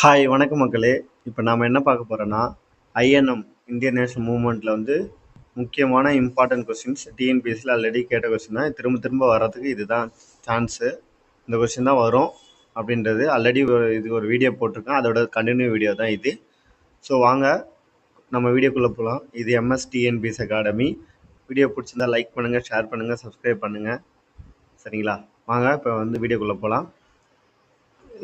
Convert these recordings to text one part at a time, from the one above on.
Hi வணக்கம் மக்களே. இப்போ நாம் என்ன பார்க்க போகிறோன்னா ஐஎன்எம் இந்தியன் நேஷனல் மூவ்மெண்ட்டில் வந்து முக்கியமான இம்பார்ட்டன்ட் கொஸ்டின்ஸ் டிஎன்பிஎஸ்சியில் ஆல்ரெடி கேட்ட கொஸ்டின் தான். திரும்ப திரும்ப வர்றதுக்கு இதுதான் சான்ஸு இந்த கொஸ்டின் தான் வரும் அப்படின்றது ஆல்ரெடி இது ஒரு வீடியோ போட்டிருக்கேன். அதோட கண்டினியூ வீடியோ தான் இது. ஸோ வாங்க நம்ம வீடியோக்குள்ளே போகலாம் இது எம்எஸ் டிஎன்பிஎஸ் அகாடமி வீடியோ பிடிச்சிருந்தா லைக் பண்ணுங்கள் ஷேர் பண்ணுங்கள் சப்ஸ்கிரைப் பண்ணுங்கள் சரிங்களா? வாங்க இப்போ வந்து வீடியோக்குள்ளே போகலாம்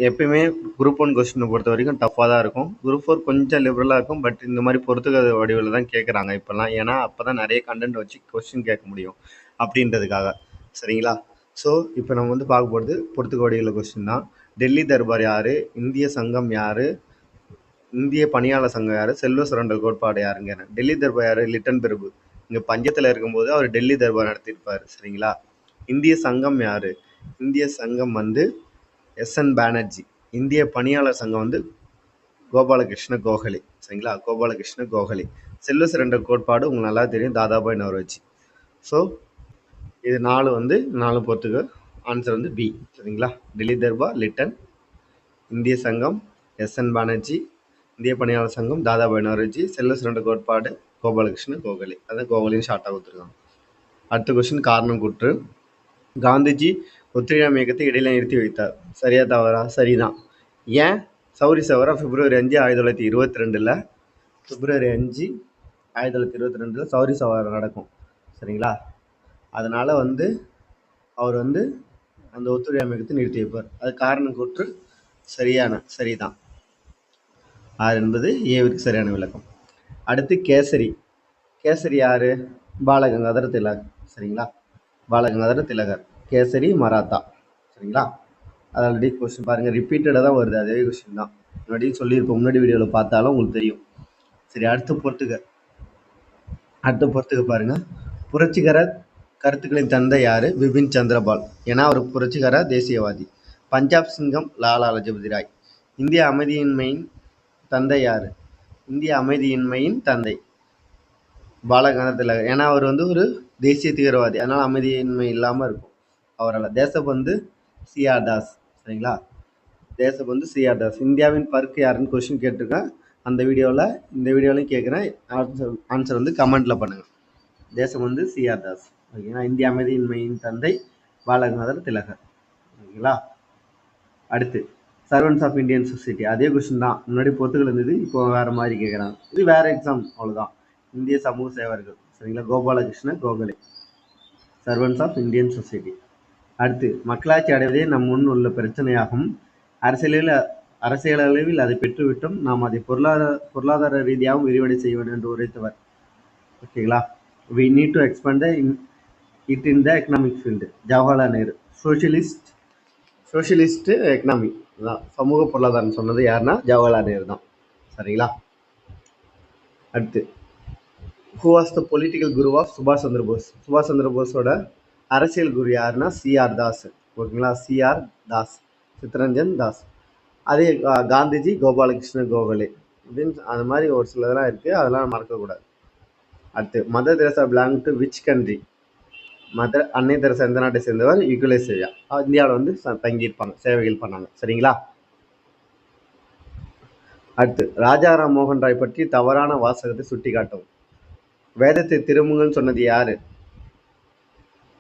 எப்பயுமே குரூப் ஒன் கொஸ்டினை பொறுத்த வரைக்கும் டஃப்பாக தான் இருக்கும். குரூப் ஃபோர் கொஞ்சம் லிபரலாக இருக்கும் பட் இந்த மாதிரி பொறுத்துக்க வடிவில் தான் கேட்குறாங்க இப்போல்லாம். ஏன்னா அப்போ தான் நிறைய கண்டென்ட் வச்சு கொஸ்டின் கேட்க முடியும் அப்படின்றதுக்காக. சரிங்களா? ஸோ இப்போ நம்ம வந்து பார்க்க போகிறது பொறுத்துக்க வடிவில் கொஸ்டின் தான். டெல்லி தர்பார் யார்? இந்திய சங்கம் யார்? இந்திய பணியாளர் சங்கம் யார்? செல்வ சுரண்டல் கோட்பாடு யாருங்க? டெல்லி தர்பார் யார்? லிட்டன் பிரபு இங்கே பஞ்சத்தில் இருக்கும்போது அவர் டெல்லி தர்பார் நடத்தியிருப்பார். சரிங்களா? இந்திய சங்கம் யார்? இந்திய சங்கம் வந்து எஸ்என் பானர்ஜி இந்திய பணியாளர் சங்கம் வந்து கோபாலகிருஷ்ண கோகலி சரிங்களா? கோபாலகிருஷ்ண கோகலி. செல்வ சிறந்த கோட்பாடு உங்களுக்கு நல்லா தெரியும் தாதாபாய் நவரோஜி. ஸோ இது நாலு வந்து நாலு பொறுத்துக்கு ஆன்சர் வந்து பி சரிங்களா? டெல்லி தர்பா லிட்டன் இந்திய சங்கம் எஸ்என் பானர்ஜி இந்திய பணியாளர் சங்கம் தாதாபாய் நவரோஜி செல்வ சிறந்த கோட்பாடு கோபாலகிருஷ்ண கோகலி. அதான் கோகலின்னு ஷார்ட்டாக கொடுத்துருக்காங்க. அடுத்த கொஸ்டின் காரணம் குற்று. காந்திஜி ஒத்துழையாமை இயக்கத்தை இடையில நிறுத்தி வைத்தார். சரியா தவறா? சரிதான். ஏன்? சௌரி சவரா பிப்ரவரி அஞ்சு ஆயிரத்தி தொள்ளாயிரத்தி இருபத்தி ரெண்டில் பிப்ரவரி அஞ்சு ஆயிரத்தி தொள்ளாயிரத்தி இருபத்தி ரெண்டில் சௌரி சவாரம் நடக்கும். சரிங்களா? அதனால் வந்து அவர் வந்து அந்த ஒத்துழையாமை இயக்கத்தை நிறுத்தி வைப்பார். அது காரணம் கூற்று சரியான சரிதான். ஆறு என்பது ஏவிற்கு சரியான விளக்கம். அடுத்து கேசரி. கேசரி யார்? பாலகங்காதர திலகர். சரிங்களா? பாலகங்காதர திலகர். கேசரி மராத்தா. சரிங்களா? அது ஆல்ரெடி கொஸ்டின் பாருங்கள் ரிப்பீட்டடாக தான் வருது. அதே கொஸ்டின் தான். முன்னாடியும் சொல்லியிருப்போம். முன்னாடி வீடியோவில் பார்த்தாலும் உங்களுக்கு தெரியும். சரி அடுத்து பொறுத்துக்க. அடுத்து பொறுத்துக்க பாருங்கள் புரட்சிகர கருத்துக்களின் தந்தை யார்? விபின் சந்திரபால். ஏன்னா அவர் புரட்சிகர தேசியவாதி. பஞ்சாப் சிங்கம் லாலா லஜபதி ராய். இந்திய அமைதியின்மையின் தந்தை யார்? இந்திய அமைதியின்மையின் தந்தை. பாலகங்காதர திலகர் ஏன்னா அவர் வந்து ஒரு தேசிய தீவிரவாதி. அதனால் அமைதியின்மை இல்லாமல் இருக்கும். அவரால். தேசபந்து சிஆர் தாஸ் சரிங்களா? தேசபந்து சிஆர் தாஸ். இந்தியாவின் பருக்கு யாருன்னு கொஸ்டின் கேட்டிருக்கேன். அந்த வீடியோவில் இந்த வீடியோலையும் கேட்குறேன். ஆன்சர் ஆன்சர் வந்து கமெண்ட்டில் பண்ணுங்கள் தேசபந்து சிஆர் தாஸ். ஓகேங்களா? இந்திய அமைதியின்மையின் தந்தை பாலகநாதர் திலகர். ஓகேங்களா? அடுத்து சர்வன்ஸ் ஆஃப் இந்தியன் சொசைட்டி அதே கொஸ்டின் தான். முன்னாடி பொத்துக்கள் இருந்தது இப்போ வேறு மாதிரி கேட்குறாங்க இது வேறு எக்ஸாம் அவ்வளோதான் இந்திய சமூக சேவர்கள் சரிங்களா? Gopalakrishna Gokhale. Servants of Indian society அடுத்து மக்களாட்சி அடைவதே நம் முன் உள்ள பிரச்சனையாகும். அரசியலில் அரசியல் அளவில் அதை பெற்றுவிட்டோம் நாம் அதை பொருளாதார பொருளாதார ரீதியாகவும் விரிவடை செய்ய வேண்டும் என்று உரைத்தவர். ஓகேங்களா we need to expand the in it in the economic field Jawaharlal Nehru. Socialist socialist economy தான் சமூக பொருளாதாரம் சொன்னது யாருன்னா? ஜவஹர்லால் நேரு தான். சரிங்களா? அடுத்து who was the political Guru of சுபாஷ் சந்திர போஸ் சுபாஷ் சந்திர போஸோட அரசியல் குரு யாருன்னா சிஆர் தாஸ். ஓகேங்களா? சிஆர் தாஸ். சித்தரஞ்சன் தாஸ். அதே காந்திஜி கோபாலகிருஷ்ண கோகலே. அப்படின்னு அந்த மாதிரி ஒரு சிலதெல்லாம் இருக்குது அதெல்லாம் மறக்கக்கூடாது அடுத்து mother Teresa belong to which country? Mother அன்னை தெரசா எந்த நாட்டை சேர்ந்தவர்? யுகுலேசியா. இந்தியாவில் வந்து தங்கியிருப்பாங்க. சேவைகள் பண்ணாங்க. சரிங்களா? அடுத்து ராஜாராம் மோகன் ராய் பற்றி தவறான வாசகத்தை சுட்டி காட்டவும் வேதத்தை திரும்புங்கன்னு சொன்னது யாரு?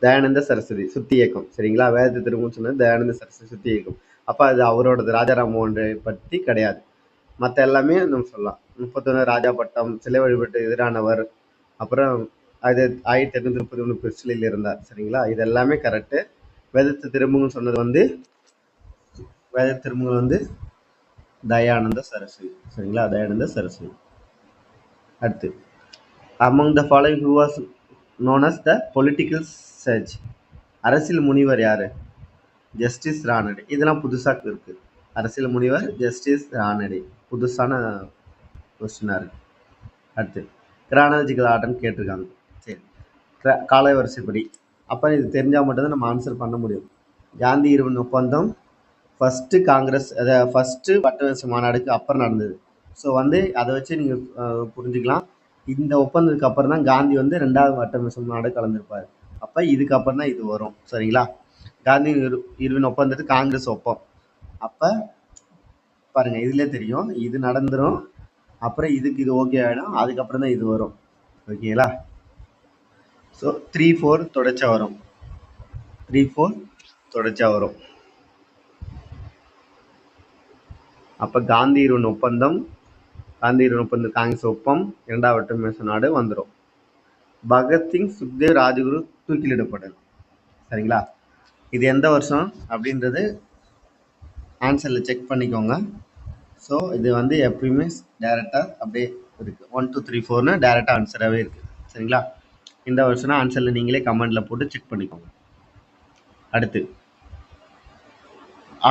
தயானந்த சரஸ்வதி சுத்தி இயக்கம். சரிங்களா? வேதத்தை திரும்புன்னு சொன்னது தயானந்த சரஸ்வதி சுத்தி இயக்கம். அப்போ அது அவரோடது ராஜாராம் மோகன் பற்றி கிடையாது. மற்ற எல்லாமே நம்ம சொல்லலாம். முப்பத்தொன்று ராஜா பட்டம் சிலை வழிபட்டு எதிரானவர் அப்புறம் அது ஆயிரத்தி எட்நூத்தி முப்பத்தி ஒன்று பிரிச்சிலில் இருந்தார். சரிங்களா? இது எல்லாமே கரெக்டு வேதத்தை திரும்புங்கன்னு சொன்னது வந்து வேத திரும்பங்கள் வந்து தயானந்த சரஸ்வதி. சரிங்களா? தயானந்த சரஸ்வதி. அடுத்து among the following who was known as the political church அரசியல் முனிவர் யார்? ஜஸ்டிஸ் ராணடே இதெல்லாம் புதுசாக இருக்குது அரசியல் முனிவர் ஜஸ்டிஸ் ராணடே புதுசான கொஸ்டினாக இருக்குது அடுத்து கிரானாலஜிக்கல் ஆர்டர்னு கேட்டிருக்காங்க. சரி. கால வரிசைப்படி. அப்போ இது தெரிஞ்சால் மட்டும்தான் நம்ம ஆன்சர் பண்ண முடியும். காந்தி இருவன் ஒப்பந்தம் ஃபஸ்ட்டு காங்கிரஸ் அதை ஃபஸ்ட்டு வட்டவரிசை மாநாடுக்கு அப்புறம் நடந்தது. ஸோ வந்து அதை வச்சு நீங்கள் புரிஞ்சுக்கலாம். இந்த ஒப்பந்தத்துக்கு அப்புறம் தான் காந்தி வந்து ரெண்டாவது வட்டவரிசை நாடு கலந்துருப்பார். அப்போ இதுக்கப்புறம் தான் இது வரும் சரிங்களா? காந்தி இருவின் ஒப்பந்தத்துக்கு காங்கிரஸ் ஒப்பம். அப்போ பாருங்கள் இதுலேயே தெரியும் இது நடந்துடும் அப்புறம் இதுக்கு இது ஓகே ஆகிடும் அதுக்கப்புறம் தான் இது வரும். ஓகேங்களா? ஸோ த்ரீ ஃபோர் தொடச்சா வரும். த்ரீ ஃபோர் தொடச்சா வரும். அப்போ காந்தி இருவன் ஒப்பந்தம் காந்தி இருவன் காங்கிரஸ் ஒப்பம் இரண்டாவது மேச நாடு வந்துடும் பகத்சிங் சுக்தேவ் ராஜகுரு தூக்கிலிடப்படும் சரிங்களா? இது எந்த வருஷம் அப்படின்றது ஆன்சரில் செக் பண்ணிக்கோங்க. ஸோ இது வந்து எப்பயுமே டேரெக்டாக அப்படியே இருக்குது ஒன் டூ த்ரீ ஃபோர்னு டேரெக்டாக ஆன்சராகவே இருக்குது சரிங்களா? இந்த வருஷம்னா ஆன்சரில் நீங்களே கமெண்டில் போட்டு செக் பண்ணிக்கோங்க. அடுத்து.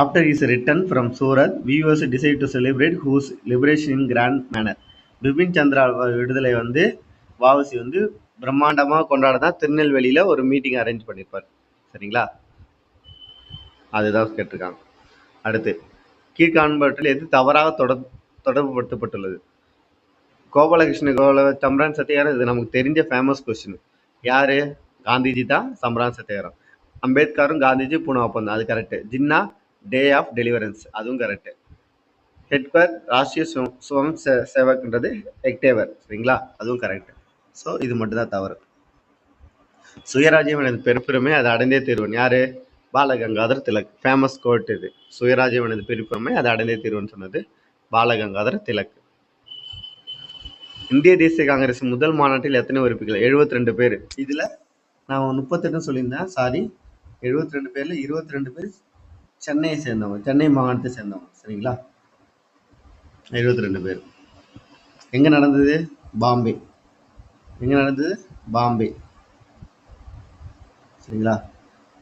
After is return from Surat viewers decide to celebrate whose liberation in grand manner Bipin Chandra விடுதலை வந்து வாவசி வந்து பிரம்மாண்டமாக கொண்டாட தான் திருநெல்வேலியில் ஒரு மீட்டிங் அரேஞ்ச் பண்ணியிருப்பார் சரிங்களா? அதுதான் கேட்டிருக்காங்க. அடுத்து கீழ்காண்பவற்றில் எது தவறாக தொடர் தொடர்புபடுத்தப்பட்டுள்ளது? கோபாலகிருஷ்ண கோபால சம்ரான் சத்தியாரம் இது நமக்கு தெரிஞ்ச ஃபேமஸ் கொஸ்டின் யார்? காந்திஜி தான் சம்ரான் சத்தியாரம் அம்பேத்கரும் காந்திஜி பூனா ஒப்பந்தம் அது correct Jinnah day of deliverance அதுவும் கரெக்டு ஹெட்வர் ராஷ்டிரிய சுவம் சுவம் சேவக்ன்றது எக்டேவர் சரிங்களா? அதுவும் கரெக்ட் ஸோ இது மட்டும்தான் தவறு. சுயராஜ்யம் எனது பெருப்புரிமை அதை அடைந்தே தீர்வன். யார்? பாலகங்காதர் திலக். ஃபேமஸ் கோட் இது. சுயராஜ்யம் எனது பெருப்புரிமை அதை அடைந்தே தீர்வுன்னு சொன்னது பாலகங்காதர் திலக். இந்திய தேசிய காங்கிரஸ் முதல் மாநாட்டில் எத்தனை உறுப்பிகள்? எழுபத்தி ரெண்டு பேர். இதில் நான் முப்பத்தெட்டு சொல்லியிருந்தேன். சாரி எழுபத்தி ரெண்டு பேரில் இருபத்தி ரெண்டு பேர் சென்னையை சேர்ந்தவங்க சென்னை மாகாணத்தை சேர்ந்தவங்க சரிங்களா? எழுபத்தி ரெண்டு பேர். எங்கே நடந்தது? பாம்பே. எங்கே நடந்தது? பாம்பே. சரிங்களா?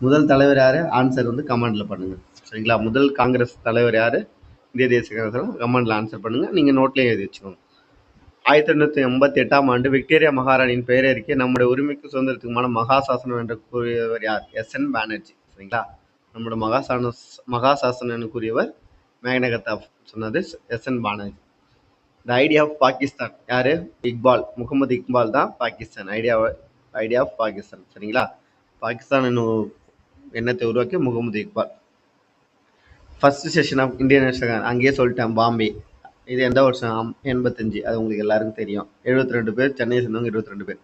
முதல் தலைவர் யார்? ஆன்சர் வந்து கமெண்டில் பண்ணுங்கள் சரிங்களா? முதல் காங்கிரஸ் தலைவர் யார்? இந்திய தேசிய காங்கிரஸ். கமெண்டில் ஆன்சர் பண்ணுங்கள் நீங்கள் நோட்லேயே எழுதி வச்சுக்கோங்க. ஆயிரத்தி எண்ணூற்றி எண்பத்தி எட்டாம் ஆண்டு விக்டோரியா மகாராணியின் பெயரறிக்கை நம்முடைய உரிமைக்கு சுதந்திரத்துக்குமான மகாசாசனம் என்று கூறியவர் யார்? S N Banerjee. சரிங்களா? நம்மளோட மகாசான மகாசாசனன்னு கூறியவர் மேக்னகத்தா சொன்னது S N Banerjee the idea of Pakistan யார்? இக்பால். முகமது இக்பால் தான் Pakistan. Idea idea of Pakistan சரிங்களா? பாகிஸ்தான் என்னும் எண்ணத்தை உருவாக்கி Muhammad Iqbal. First session of Indian national அங்கேயே சொல்லிட்டேன் பாம்பே. இது எந்த வருஷம்? எண்பத்தஞ்சு. அது உங்களுக்கு எல்லாருக்கும் தெரியும். எழுபத்தி ரெண்டு பேர் சென்னையை சேர்ந்தவங்க இருபத்தி ரெண்டு பேர்.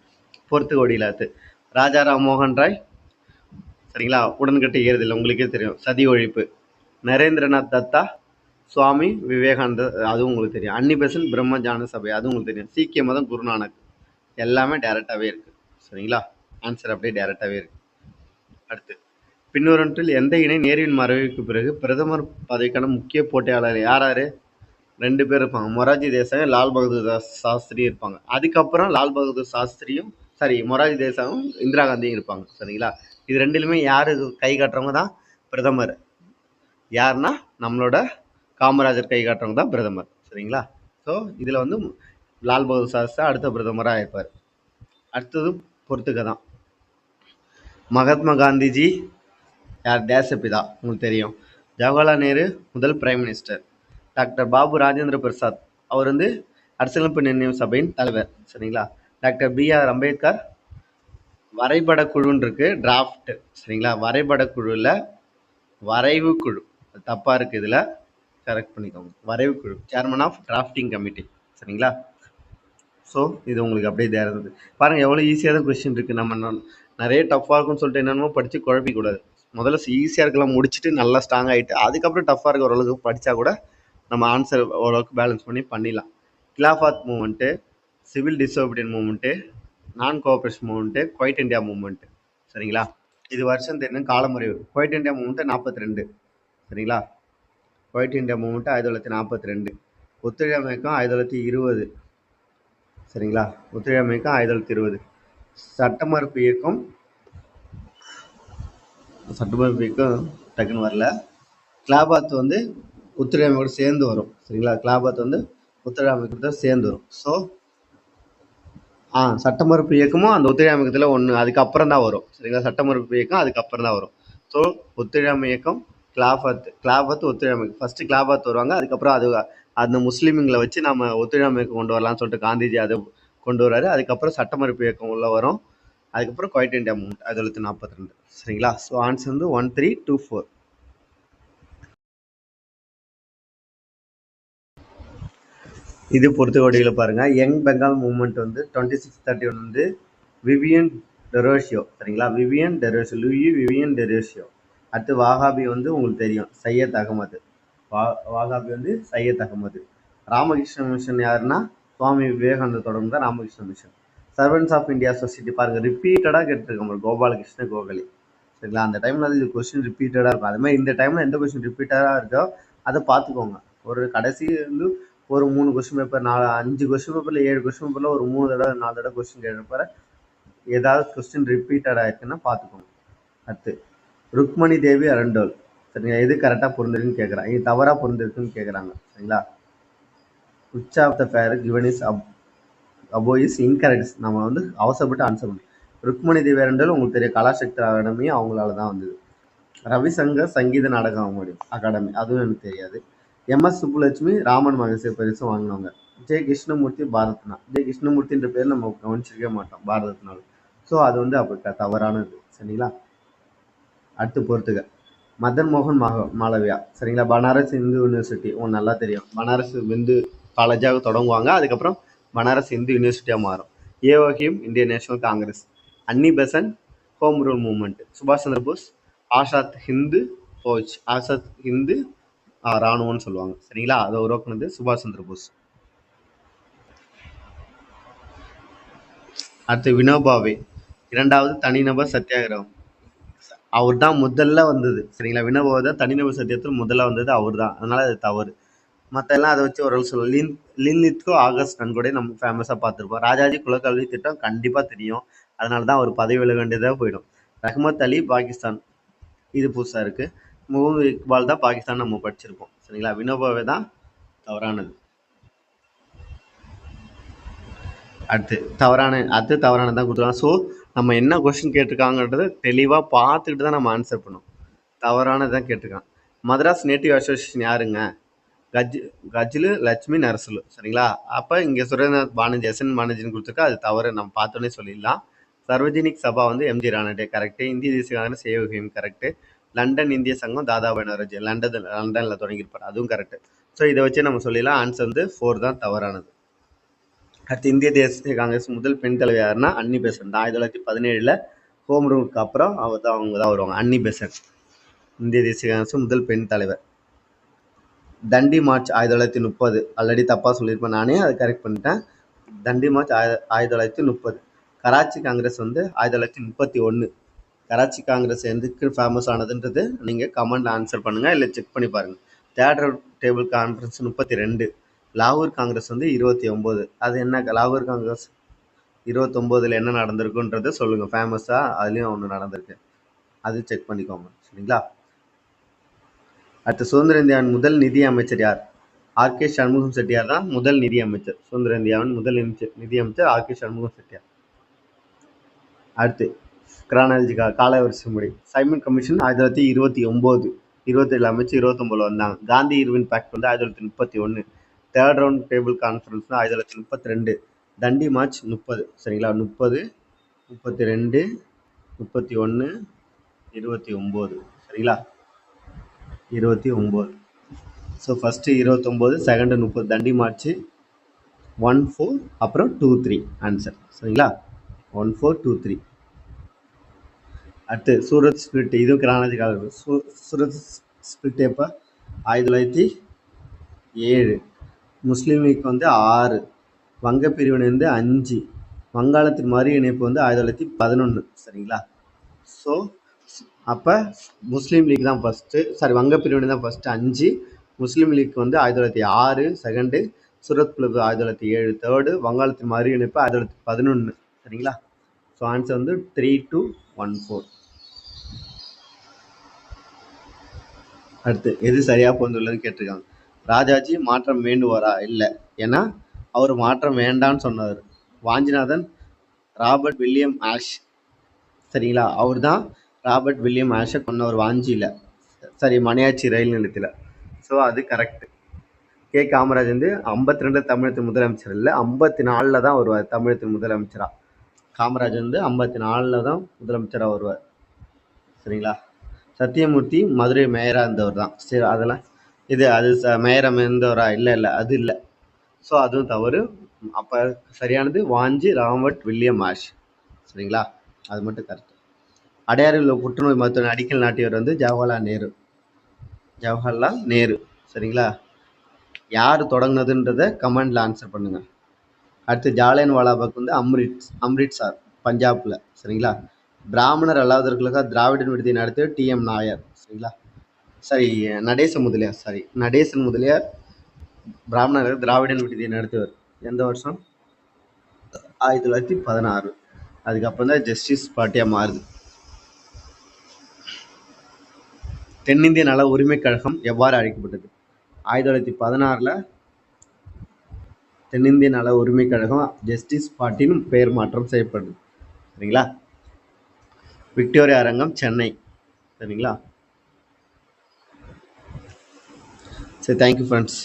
பொறுத்து கோடியிலாத்து ராஜா ராம் மோகன் ராய் சரிங்களா? உடன்கட்டை ஏறுதல் உங்களுக்கே தெரியும். சதி ஒழிப்பு. நரேந்திரநாத் தத்தா சுவாமி விவேகானந்தர் அதுவும் உங்களுக்கு தெரியும். அன்னிபெசன் பிரம்ம பிரம்மஜான சபை அதுவும் உங்களுக்கு தெரியும். சீக்கிய மதம் குருநானக். எல்லாமே டேரெக்டாகவே இருக்குது சரிங்களா? ஆன்சர் அப்படியே டேரெக்டாகவே இருக்குது அடுத்து பின்னொருன்றில் எந்த இணை நேரின் மறைவுக்கு பிறகு பிரதமர் பதவிக்கான முக்கிய போட்டியாளர் யார் யார்? ரெண்டு பேர் இருப்பாங்க. மொராஜி தேசாய் லால் பகதூர் சாஸ்திரி இருப்பாங்க. அதுக்கப்புறம் லால் பகதூர் சாஸ்திரியும் சாரி மொராஜி தேசாவும் இந்திரா காந்தியும் இருப்பாங்க சரிங்களா? இது ரெண்டுலையுமே யார் கை காட்டுறவங்க தான்? பிரதமர். யாருன்னா நம்மளோட காமராஜர் கை காட்டுறவங்க தான் பிரதமர் சரிங்களா? ஸோ இதில் வந்து லால் பகதூர் சாஸ்திரி அடுத்த பிரதமராக இருப்பார். அடுத்தது பொறுத்துக்க தான். மகாத்மா காந்திஜி யார்? தேசப்பிதா உங்களுக்கு தெரியும். ஜவஹர்லால் நேரு முதல் prime minister. Doctor Babu Rajendra Prasad. அவர் வந்து அரசியலமைப்பு நிர்ணயம் சபையின் தலைவர் சரிங்களா? டாக்டர் பி ஆர் அம்பேத்கர் வரைபட குழுன்னு இருக்குது டிராஃப்ட் சரிங்களா? வரைபட குழுவில் வரைவு குழு தப்பாக இருக்குது இதில். கரெக்ட் பண்ணிக்கோங்க. வரைவு குழு சேர்மன் ஆஃப் டிராஃப்டிங் கமிட்டி சரிங்களா? ஸோ இது உங்களுக்கு அப்படியே தேர் இருந்தது பாருங்கள் எவ்வளோ ஈஸியாக தான் கொஸ்டின் இருக்குது நம்ம நிறைய டஃப்பாக இருக்கும்னு சொல்லிட்டு என்னென்னமோ படித்து குழப்பிக்கூடாது முதல்ல ஈஸியாக இருக்கலாம் முடிச்சுட்டு நல்லா ஸ்ட்ராங் ஆகிட்டு அதுக்கப்புறம் டஃப்பாக இருக்க ஓரளவுக்கு படித்தா கூட நம்ம ஆன்சர் ஓரளவுக்கு பேலன்ஸ் பண்ணி பண்ணிடலாம். Khilafat movement civil disobedience movement non cooperation movement quit India movement. சரிங்களா? இது வருஷம் தெரியும் காலமுறைவு குவைட் இந்தியா மூமெண்ட்டு நாற்பத்தி ரெண்டு சரிங்களா? குவைட் இந்தியா மூமெண்ட்டு ஆயிரத்தி தொள்ளாயிரத்தி நாற்பத்தி ரெண்டு ஒத்துழையாமை இயக்கம் ஆயிரத்தி தொள்ளாயிரத்தி இருபது. சரிங்களா? ஒத்துழையாமை இயக்கம் ஆயிரத்தி தொள்ளாயிரத்தி இருபது. சட்ட மறுப்பு இயக்கம். சட்ட மறுப்பு இயக்கம் டக்குன்னு வரல. கிளாபாத் வந்து ஒத்துழையாமையோட சேர்ந்து வரும். சரிங்களா? கிளாபாத் வந்து ஒத்துழையாமை இயக்கத்தோட சேர்ந்து வரும். ஸோ ஆ சட்டமறுப்பு இயக்கமும் அந்த ஒத்துழையாமை இயக்கத்தில் ஒன்று அதுக்கப்புறம் தான் வரும். சரிங்களா? சட்டமறுப்பு இயக்கம் அதுக்கப்புறம் தான் வரும். ஸோ ஒத்துழையாமை இயக்கம் கிளாஃபத் கிளாஃபத் ஒத்துழையாமை ஃபர்ஸ்ட் கிளாஃபத் வருவாங்க. அதுக்கப்புறம் அது அந்த முஸ்லீம்களை வச்சு நம்ம ஒத்துழையாமை கொண்டு வரலாம்னு சொல்லிட்டு காந்திஜி அதை கொண்டு வராரு அதுக்கப்புறம் சட்டமறுப்பு இயக்கம் உள்ளே வரும். அதுக்கப்புறம் குவைட் இண்டியா மூமெண்ட் ஆயிரத்தி தொள்ளாயிரத்தி நாற்பத்தி ரெண்டு. சரிங்களா? ஸோ ஆன்சர் வந்து ஒன் த்ரீ டூ ஃபோர் இது பொறுத்தவரையில் பாருங்கள் யங் பெங்கால் மூவ்மெண்ட் வந்து டுவெண்ட்டி சிக்ஸ் தேர்ட்டி ஒன் வந்து விவியன் டெரோஷியோ சரிங்களா? Vivian Derozio Louis Vivian Derozio அடுத்து வாகாபி வந்து உங்களுக்கு தெரியும் சையத் அகமது. வா வாகாபி வந்து சையத் அகமது. ராமகிருஷ்ண மிஷன் யாருன்னா? சுவாமி விவேகானந்த தொடர்ந்து தான் Ramakrishna mission. Servants of India society பாருங்கள் ரிப்பீட்டடாக கேட்டிருக்கோம் கோபாலகிருஷ்ண கோகலி. சரிங்களா? அந்த டைமில் இது கொஸ்டின் ரிப்பீட்டடாக இருக்கும். அது மாதிரி இந்த டைமில் எந்த கொஸ்டின் ரிப்பீட்டடாக இருக்கோ அதை பார்த்துக்கோங்க. ஒரு கடைசி வந்து ஒரு மூணு கொஸ்டின் பேப்பர் நாலு அஞ்சு கொஸ்டின் பேப்பரில் ஏழு கொஸ்டின் பேப்பரில் ஒரு மூணு தடவை நாலு தடவை கொஸ்டின் கேட்குறப்ப ஏதாவது கொஸ்டின் ரிப்பீட்டட் ஆயிருக்குன்னா பார்த்துக்கோங்க அடுத்து ருக்மணி தேவி அரண்டோல். சரிங்களா எது கரெக்டாக பொருந்திருக்குன்னு கேட்குறாங்க இது தவறாக பொருந்திருக்குன்னு கேட்குறாங்க சரிங்களா? Which of the pair given is up above is incorrect நம்ம வந்து அவசரப்பட்டு ஆன்சர் பண்ணணும். ருக்மணி தேவி அரண்டோல் உங்களுக்கு தெரியும் கலாசக்தி அகாடமி அவங்களால தான் வந்தது. ரவிசங்கர் சங்கீத நாடகம் அகாடமி அகாடமி. அதுவும் எனக்கு தெரியாது. எம்எஸ் சுப்புலட்சுமி ராமன் மகசே பரிசு வாங்கினவங்க. ஜெய கிருஷ்ணமூர்த்தி பாரத்னா ஜெய கிருஷ்ணமூர்த்தின்ற பேர் நம்ம கவனிச்சிருக்கவே மாட்டோம் பாரத்னால ஸோ அது வந்து அப்போ தவறானது சரிங்களா? அடுத்து பொறுத்துக்க மதன் மோகன் மக மாளவியா சரிங்களா? பனாரஸ் இந்து யூனிவர்சிட்டி. உங்களுக்கு நல்லா தெரியும். பனாரஸ் இந்து காலேஜாக தொடங்குவாங்க அதுக்கப்புறம் பனாரஸ் இந்து யூனிவர்சிட்டியாக மாறும். ஏஓஹிம் Indian national Congress. Annie Besant home rule movement சுபாஷ் சந்திர போஸ் ஆசாத் ஹிந்து ஃபௌஜ் ஆசாத் ஹிந்து ராணுவம்னு சொல்லுவாங்க. சரிங்களா? அதை உருவாக்குனது சுபாஷ் சந்திர போஸ். அடுத்து வினோபாவே இரண்டாவது தனிநபர் சத்தியாகிரகம் அவர் தான் முதல்ல வந்தது. சரிங்களா? வினோபாவை தான் தனிநபர் சத்தியத்தில் முதல்ல வந்தது அவர் தான். அதனால அது தவறு. மற்ற எல்லாம் அதை வச்சு ஓரளவு சொல்லுவோம் லின் லின்லித்கோ ஆகஸ்ட் நன்கொடை நம்ம ஃபேமஸாக பார்த்துருப்போம். ராஜாஜி குலக்கல்வி திட்டம் கண்டிப்பாக தெரியும். அதனால தான் அவர் பதவி விலக வேண்டியதாக போயிடும். ரஹ்மத் அலி பாகிஸ்தான். இது புதுசாக இருக்குது முகமது இக்பால் தான் பாகிஸ்தான் நம்ம படிச்சிருப்போம். சரிங்களா? வினோபாவே தான் தவறானது. அடுத்து தவறான அடுத்து தவறானது தான் கொடுத்துருக்காங்க. ஸோ நம்ம என்ன கொஸ்டின் கேட்டிருக்காங்கன்றத தெளிவாக பார்த்துக்கிட்டு தான் நம்ம ஆன்சர் பண்ணணும். தவறானது தான் கேட்டிருக்கான் மதராஸ் நேட்டிவ் அசோசியேஷன் யாருங்க? கஜ் கஜ்லு லட்சுமி நரசுலு. சரிங்களா? அப்போ இங்கே சுரேந்திரநாத் பானர்ஜி எஸ்என் பானர்ஜின்னு கொடுத்துருக்கா. அது தவறு. நம்ம பார்த்தோன்னே சொல்லிடலாம். சர்வஜனிக் சபா வந்து எம்ஜி ராணடே. கரெக்டு இந்திய தேசிய காங்கிரஸ் ஏவிஎம் கரெக்டு லண்டன் இந்திய சங்கம் தாதா நவரோஜி லண்டன் லண்டனில் தொடங்கியிருப்பார். அதுவும் கரெக்டு ஸோ இதை வச்சு நம்ம சொல்லிடலாம். ஆன்சர் வந்து ஃபோர் தான் தவறானது. அடுத்து இந்திய தேசிய காங்கிரஸ் முதல் பெண் தலைவர் யாருன்னா அன்னி பெசன். ஆயிரத்தி தொள்ளாயிரத்தி பதினேழில் ஹோம் ரூலுக்கு அப்புறம் அவர் தான் அவங்க தான் வருவாங்க. அன்னி பெசன். இந்திய தேசிய காங்கிரஸ் முதல் பெண் தலைவர். தண்டி மார்ச் ஆயிரத்தி தொள்ளாயிரத்தி முப்பது. ஆல்ரெடி தப்பாக சொல்லியிருப்பேன். நானே அதை கரெக்ட் பண்ணிட்டேன். தண்டி மார்ச் ஆயிரத்தி தொள்ளாயிரத்தி முப்பது. கராச்சி காங்கிரஸ் வந்து ஆயிரத்தி தொள்ளாயிரத்தி முப்பத்தி ஒன்று கராச்சி காங்கிரஸ் எதுக்கு ஃபேமஸ் ஆனதுன்றது நீங்கள் கமெண்ட்டில் ஆன்சர் பண்ணுங்கள் இல்லை செக் பண்ணி பாருங்கள் தேட்டர் டேபிள் கான்ஃபரன்ஸ் முப்பத்தி ரெண்டு லாகூர் காங்கிரஸ் வந்து இருபத்தி ஒம்பது அது என்ன லாகூர் காங்கிரஸ் இருபத்தொம்போதில் என்ன நடந்திருக்குன்றதை சொல்லுங்கள் ஃபேமஸாக அதுலேயும் ஒன்று நடந்திருக்கு. அது செக் பண்ணிக்கோங்க சரிங்களா? அடுத்து சுதந்திர இந்தியாவின் முதல் நிதி அமைச்சர் யார்? ஆர்கே சண்முகம் செட்டியார் தான் முதல் நிதி அமைச்சர். சுதந்திர இந்தியாவின் முதல் நிதி அமைச்சர் ஆர்கே சண்முகம் செட்டியார். அடுத்து கிரானாலஜி கா காலவரிசை சைமன் கமிஷன் ஆயிரத்தி தொள்ளாயிரத்தி இருபத்தி ஒம்பது இருபத்தேழு அமைச்சு இருபத்தொம்போது வந்தாங்க காந்தி இருவின் பேக்ட் வந்து ஆயிரத்தி தொள்ளாயிரத்தி முப்பத்தி ஒன்று தேர்ட் ரவுண்ட் டேபிள் கான்ஃபரன்ஸ் ஆயிரத்தி தொள்ளாயிரத்தி முப்பத்தி ரெண்டு தண்டி மார்ச் முப்பது சரிங்களா? முப்பது முப்பத்தி ரெண்டு முப்பத்தி ஒன்று இருபத்தி ஒம்பது சரிங்களா? இருபத்தி ஒம்பது. ஸோ ஃபஸ்ட்டு இருபத்தொம்போது செகண்டு முப்பது தண்டி மார்ச்சு ஒன் ஃபோர் அப்புறம் டூ த்ரீ ஆன்சர் சரிங்களா? ஒன் ஃபோர் டூ த்ரீ அடுத்து சூரத் ஸ்பிரிட் இதுவும் கிரானாலஜிக்காக சூ சூரத் ஸ்பிரிட் எப்போ? ஆயிரத்தி தொள்ளாயிரத்தி ஏழு. முஸ்லீம் லீக் வந்து ஆறு. வங்க பிரிவினை வந்து அஞ்சு. வங்காளத்தின் மறு இணைப்பு வந்து ஆயிரத்தி தொள்ளாயிரத்தி பதினொன்று சரிங்களா? ஸோ அப்போ முஸ்லீம் லீக் தான் ஃபஸ்ட்டு சாரி வங்க பிரிவினை தான் ஃபஸ்ட்டு அஞ்சு. முஸ்லீம் லீக் வந்து ஆயிரத்தி தொள்ளாயிரத்தி ஆறு. செகண்டு சூரத் பிளவு ஆயிரத்தி தொள்ளாயிரத்தி ஏழு. தேர்டு வங்காளத்தின் மறு இணைப்பு ஆயிரத்தி தொள்ளாயிரத்தி பதினொன்று சரிங்களா? ஸோ ஆன்சர் வந்து த்ரீ டூ ஒன் ஃபோர் அடுத்து எது சரியாக பொருந்துள்ளதுன்னு கேட்டிருக்காங்க. ராஜாஜி மாற்றம் வேண்டுவாரா? இல்லை. ஏன்னா அவர் மாற்றம் வேண்டான்னு சொன்னார். Vanchinathan Robert William Ashe. சரிங்களா? அவர் தான் ராபர்ட் வில்லியம் ஆஷை கொண்டவர் வாஞ்சியில். சரி மணியாச்சி ரயில் நிலையத்தில். ஸோ அது கரெக்டு கே. காமராஜ் வந்து ஐம்பத்தி ரெண்டு தமிழகத்தின் முதலமைச்சர் இல்லை ஐம்பத்தி நாலில் தான் வருவார் தமிழகத்தின் முதலமைச்சராக காமராஜ் வந்து ஐம்பத்தி நாலில் தான் முதலமைச்சராக வருவார். சரிங்களா? சத்தியமூர்த்தி மதுரை மேயராக இருந்தவர் தான் சரி அதெல்லாம் இது அது ச மேயரம் இருந்தவரா? இல்லை இல்லை அது இல்லை. ஸோ அதுவும் தவறு. அப்போ சரியானது வாஞ்சி ராமட் வில்லியம் ஆஷ் சரிங்களா? அது மட்டும் கரெக்ட் அடையாறில் உள்ள புற்றுநோய் மருத்துவ அடிக்கல் நாட்டியவர் வந்து ஜவஹர்லால் நேரு. ஜவஹர்லால் நேரு. சரிங்களா? யார் தொடங்குனதுன்றதை கமெண்டில் ஆன்சர் பண்ணுங்கள் அடுத்து ஜாலியன் வாலாபாக் வந்து அம்ரித் அம்ரித்சார் பஞ்சாப்பில் சரிங்களா? பிராமணர் அல்லாதவர்களுக்காக திராவிடன் விடுதி நடத்திய டிஎம் நாயர். சரிங்களா? சரி நடேச முதலியார் சாரி நடேசன் முதலியார் பிராமணர் திராவிடன் விடுதியை நடத்தியவர். எந்த வருஷம்? ஆயிரத்தி தொள்ளாயிரத்தி பதினாறு. அதுக்கப்புறம் தான் ஜஸ்டிஸ் பார்ட்டியாக மாறுது. தென்னிந்திய நல உரிமைக் கழகம் எவ்வாறு அழைக்கப்பட்டது? ஆயிரத்தி தொள்ளாயிரத்தி பதினாறில் தென்னிந்திய நல உரிமைக் கழகம் ஜஸ்டிஸ் பார்ட்டின்னு பெயர் மாற்றம் செய்யப்படுது சரிங்களா? விக்டோரியா அரங்கம் சென்னை. சரிங்களா? சரி தேங்க்யூ ஃப்ரெண்ட்ஸ்